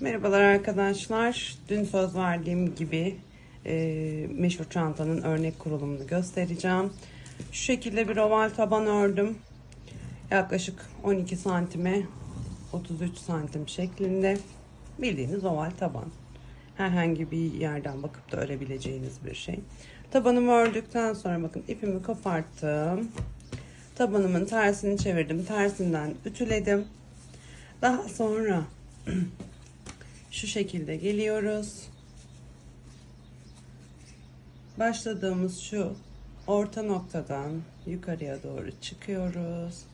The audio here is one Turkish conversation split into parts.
Merhabalar arkadaşlar. Dün söz verdiğim gibi e, meşhur çantanın örnek kurulumunu göstereceğim. Şu şekilde bir oval taban ördüm. Yaklaşık 12 santime 33 santim şeklinde. Bildiğiniz oval taban. Herhangi bir yerden bakıp da örebileceğiniz bir şey. Tabanımı ördükten sonra bakın ipimi koparttım. Tabanımın tersini çevirdim. Tersinden ütüledim. Daha sonra şu şekilde geliyoruz. Başladığımız şu orta noktadan yukarıya doğru çıkıyoruz.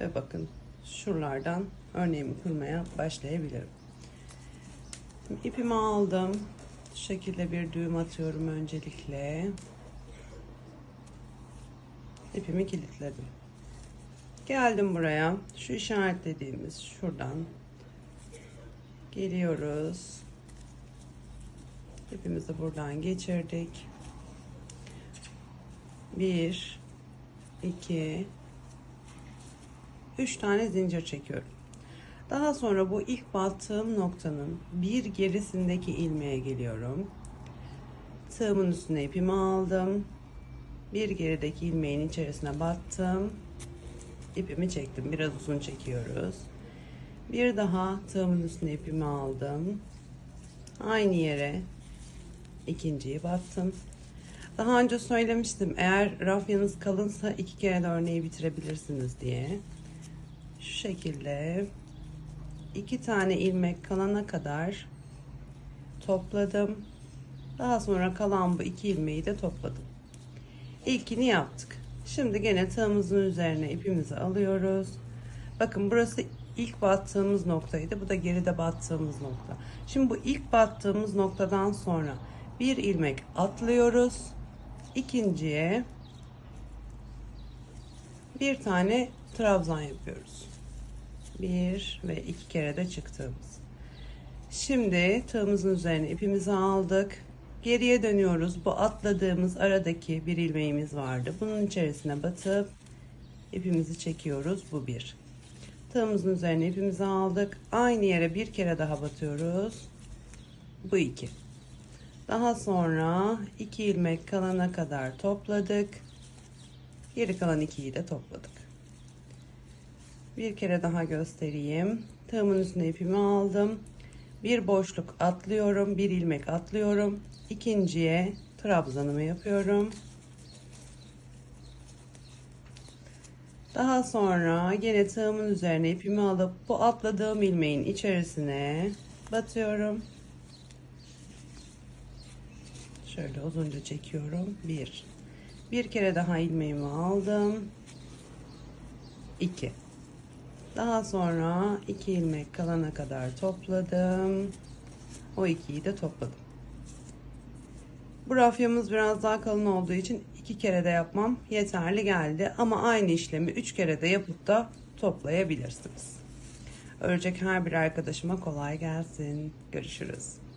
Ve bakın şuralardan örneğimi kurmaya başlayabilirim. Şimdi ipimi aldım. Şu şekilde bir düğüm atıyorum öncelikle. İpimi kilitledim. Geldim buraya. Şu işaretlediğimiz şuradan geliyoruz. İpimizi buradan geçirdik. Bir, iki, üç tane zincir çekiyorum. Daha sonra bu ilk battığım noktanın bir gerisindeki ilmeğe geliyorum. Tığımın üstüne ipimi aldım. Bir gerideki ilmeğin içerisine battım. İpimi çektim. Biraz uzun çekiyoruz. Bir daha tığımın üstüne ipimi aldım. Aynı yere ikinciyi battım. Daha önce söylemiştim eğer rafyanız kalınsa iki kere de örneği bitirebilirsiniz diye. Şu şekilde iki tane ilmek kalana kadar topladım. Daha sonra kalan bu iki ilmeği de topladım. İlkini yaptık. Şimdi gene tığımızın üzerine ipimizi alıyoruz. Bakın burası ilk battığımız noktaydı. Bu da geride battığımız nokta. Şimdi bu ilk battığımız noktadan sonra bir ilmek atlıyoruz. İkinciye bir tane trabzan yapıyoruz. Bir ve iki kere de çıktığımız. Şimdi tığımızın üzerine ipimizi aldık. Geriye dönüyoruz. Bu atladığımız aradaki bir ilmeğimiz vardı. Bunun içerisine batıp ipimizi çekiyoruz. Bu bir. Tığımızın üzerine ipimizi aldık. Aynı yere bir kere daha batıyoruz. Bu iki. Daha sonra iki ilmek kalana kadar topladık. Geri kalan ikiyi de topladık. Bir kere daha göstereyim. Tığımın üstüne ipimi aldım. Bir boşluk atlıyorum. Bir ilmek atlıyorum. İkinciye trabzanımı yapıyorum. Daha sonra gene tığımın üzerine ipimi alıp bu atladığım ilmeğin içerisine batıyorum. Şöyle uzunca çekiyorum. Bir. Bir kere daha ilmeğimi aldım. İki. Daha sonra iki ilmek kalana kadar topladım. O ikiyi de topladım. Bu rafyamız biraz daha kalın olduğu için iki kere de yapmam yeterli geldi. Ama aynı işlemi üç kere de yapıp da toplayabilirsiniz. Örecek her bir arkadaşıma kolay gelsin. Görüşürüz.